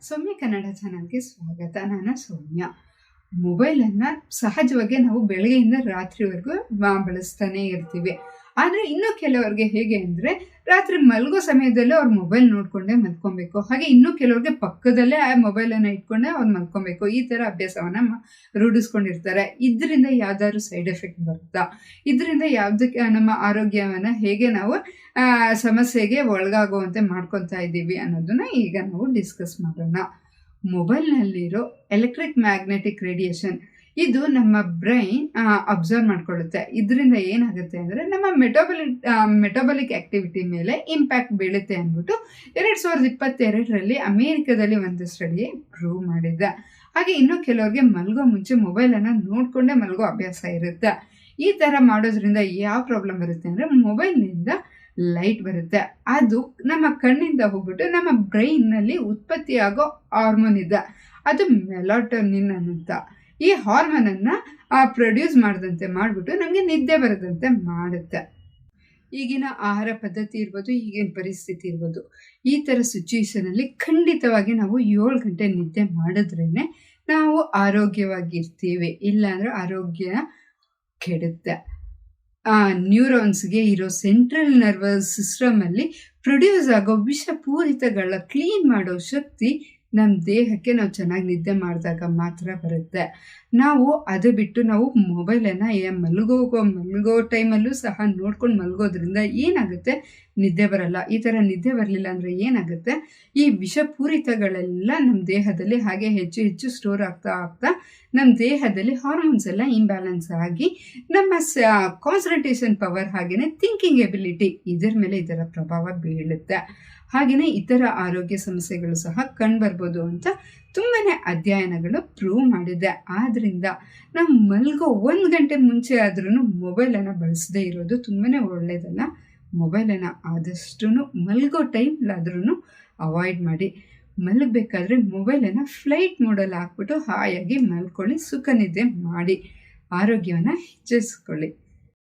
ಸೌಮ್ಯ ಕನ್ನಡ ಚಾನಲ್ಗೆ ಸ್ವಾಗತ. ನಾನು ಸೌಮ್ಯ. ಮೊಬೈಲನ್ನು ಸಹಜವಾಗಿ ನಾವು ಬೆಳಗ್ಗೆಯಿಂದ ರಾತ್ರಿವರೆಗೂ ಬಳಸ್ತಾನೆ ಇರ್ತೀವಿ. ಆದರೆ ಇನ್ನೂ ಕೆಲವರಿಗೆ ಹೇಗೆ ಅಂದರೆ ರಾತ್ರಿ ಮಲಗೋ ಸಮಯದಲ್ಲೇ ಅವ್ರು ಮೊಬೈಲ್ ನೋಡಿಕೊಂಡೇ ಮಲ್ಕೊಬೇಕು. ಹಾಗೆ ಇನ್ನೂ ಕೆಲವ್ರಿಗೆ ಪಕ್ಕದಲ್ಲೇ ಆ ಮೊಬೈಲನ್ನು ಇಟ್ಕೊಂಡೇ ಅವ್ರು ಮಲ್ಕೊಬೇಕು. ಈ ಥರ ಅಭ್ಯಾಸವನ್ನು ರೂಢಿಸ್ಕೊಂಡಿರ್ತಾರೆ. ಇದರಿಂದ ಯಾವ್ದಾದ್ರು ಸೈಡ್ ಎಫೆಕ್ಟ್ ಬರುತ್ತಾ? ಇದರಿಂದ ಯಾವುದಕ್ಕೆ ನಮ್ಮ ಆರೋಗ್ಯವನ್ನು ಹೇಗೆ ನಾವು ಸಮಸ್ಯೆಗೆ ಒಳಗಾಗುವಂತೆ ಮಾಡ್ಕೊತಾ ಇದ್ದೀವಿ ಅನ್ನೋದನ್ನ ಈಗ ನಾವು ಡಿಸ್ಕಸ್ ಮಾಡೋಣ. ಮೊಬೈಲ್ನಲ್ಲಿರೋ ಎಲೆಕ್ಟ್ರಿಕ್ ಮ್ಯಾಗ್ನೆಟಿಕ್ ರೇಡಿಯೇಷನ್ ಇದು ನಮ್ಮ ಬ್ರೈನ್ ಅಬ್ಸರ್ವ್ ಮಾಡ್ಕೊಳ್ಳುತ್ತೆ. ಇದರಿಂದ ಏನಾಗುತ್ತೆ ಅಂದರೆ ನಮ್ಮ ಮೆಟೋಬಲಿ ಮೆಟೋಬಲಿಕ್ ಆ್ಯಕ್ಟಿವಿಟಿ ಮೇಲೆ ಇಂಪ್ಯಾಕ್ಟ್ ಬೀಳುತ್ತೆ ಅಂದ್ಬಿಟ್ಟು ಎರಡು ಸಾವಿರದ ಇಪ್ಪತ್ತೆರಡರಲ್ಲಿ ಅಮೇರಿಕಾದಲ್ಲಿ ಒಂದು ಸ್ಟಡಿ ಪ್ರೂವ್ ಮಾಡಿದ್ದೆ. ಹಾಗೆ ಇನ್ನೂ ಕೆಲವ್ರಿಗೆ ಮಲಗೋ ಮುಂಚೆ ಮೊಬೈಲನ್ನು ನೋಡಿಕೊಂಡೇ ಮಲಗೋ ಅಭ್ಯಾಸ ಇರುತ್ತೆ. ಈ ಥರ ಮಾಡೋದ್ರಿಂದ ಯಾವ ಪ್ರಾಬ್ಲಮ್ ಬರುತ್ತೆ ಅಂದರೆ ಮೊಬೈಲ್ನಿಂದ ಲೈಟ್ ಬರುತ್ತೆ. ಅದು ನಮ್ಮ ಕಣ್ಣಿಂದ ಹೋಗ್ಬಿಟ್ಟು ನಮ್ಮ ಬ್ರೈನ್ನಲ್ಲಿ ಉತ್ಪತ್ತಿಯಾಗೋ ಹಾರ್ಮೋನ್ ಇದೆ. ಅದು ಮೆಲಾಟೋನಿನ್ ಅನ್ನುತ್ತ ಈ ಹಾರ್ಮೋನನ್ನು ಪ್ರೊಡ್ಯೂಸ್ ಮಾಡದಂತೆ ಮಾಡಿಬಿಟ್ಟು ನಮಗೆ ನಿದ್ದೆ ಬರದಂತೆ ಮಾಡುತ್ತೆ. ಈಗಿನ ಆಹಾರ ಪದ್ಧತಿ ಇರ್ಬೋದು, ಈಗಿನ ಪರಿಸ್ಥಿತಿ ಇರ್ಬೋದು, ಈ ಥರ ಸಿಚುವೇಶನಲ್ಲಿ ಖಂಡಿತವಾಗಿ ನಾವು ಏಳು ಗಂಟೆ ನಿದ್ದೆ ಮಾಡಿದ್ರೇ ನಾವು ಆರೋಗ್ಯವಾಗಿರ್ತೀವಿ. ಇಲ್ಲಾಂದರೆ ಆರೋಗ್ಯ ಕೆಡುತ್ತೆ. ಆ ನ್ಯೂರಾನ್ಸ್ಗೆ ಇರೋ ಸೆಂಟ್ರಲ್ ನರ್ವಸ್ ಸಿಸ್ಟಮಲ್ಲಿ ಪ್ರೊಡ್ಯೂಸ್ ಆಗೋ ವಿಷಪೂರಿತಗಳ ಕ್ಲೀನ್ ಮಾಡೋ ಶಕ್ತಿ ನಮ್ಮ ದೇಹಕ್ಕೆ ನಾವು ಚೆನ್ನಾಗಿ ನಿದ್ದೆ ಮಾಡಿದಾಗ ಮಾತ್ರ ಬರುತ್ತೆ. ನಾವು ಅದು ಬಿಟ್ಟು ನಾವು ಮೊಬೈಲನ್ನು ಮಲಗೋಗೋ ಮಲಗೋ ಟೈಮಲ್ಲೂ ಸಹ ನೋಡ್ಕೊಂಡು ಮಲಗೋದ್ರಿಂದ ಏನಾಗುತ್ತೆ? ನಿದ್ದೆ ಬರಲ್ಲ. ಈ ಥರ ನಿದ್ದೆ ಬರಲಿಲ್ಲ ಅಂದರೆ ಏನಾಗುತ್ತೆ? ಈ ವಿಷಪೂರಿತಗಳೆಲ್ಲ ನಮ್ಮ ದೇಹದಲ್ಲಿ ಹಾಗೆ ಹೆಚ್ಚು ಹೆಚ್ಚು ಸ್ಟೋರ್ ಆಗ್ತಾ ಆಗ್ತಾ ನಮ್ಮ ದೇಹದಲ್ಲಿ ಹಾರ್ಮೋನ್ಸ್ ಎಲ್ಲ ಇಂಬ್ಯಾಲೆನ್ಸ್ ಆಗಿ ನಮ್ಮ ಸ ಕಾನ್ಸಂಟ್ರೇಷನ್ ಪವರ್ ಹಾಗೆಯೇ ಥಿಂಕಿಂಗ್ ಎಬಿಲಿಟಿ ಇದರ ಮೇಲೆ ಇದರ ಪ್ರಭಾವ ಬೀಳುತ್ತೆ. ಹಾಗೆಯೇ ಇತರ ಆರೋಗ್ಯ ಸಮಸ್ಯೆಗಳು ಸಹ ಕಂಡುಬರ್ಬೋದು ಅಂತ ತುಂಬಾ ಅಧ್ಯಯನಗಳು ಪ್ರೂವ್ ಮಾಡಿದೆ. ಆದ್ದರಿಂದ ನಾವು ಮಲಗೋ ಒಂದು ಗಂಟೆ ಮುಂಚೆ ಆದ್ರೂ ಮೊಬೈಲನ್ನು ಬಳಸದೇ ಇರೋದು ತುಂಬಾ ಒಳ್ಳೆಯದಲ್ಲ ಮೊಬೈಲನ್ನು ಆದಷ್ಟು ಮಲಗೋ ಟೈಮ್ಲಾದ್ರೂ ಅವಾಯ್ಡ್ ಮಾಡಿ. ಮಲಗಬೇಕಾದ್ರೆ ಮೊಬೈಲನ್ನು ಫ್ಲೈಟ್ ಮೋಡಲ್ಲಿ ಹಾಕ್ಬಿಟ್ಟು ಹಾಯಾಗಿ ಮಲ್ಕೊಳ್ಳಿ ಸುಖನಿದ್ದೆ ಮಾಡಿ. ಆರೋಗ್ಯವನ್ನು ಹೆಚ್ಚಿಸ್ಕೊಳ್ಳಿ.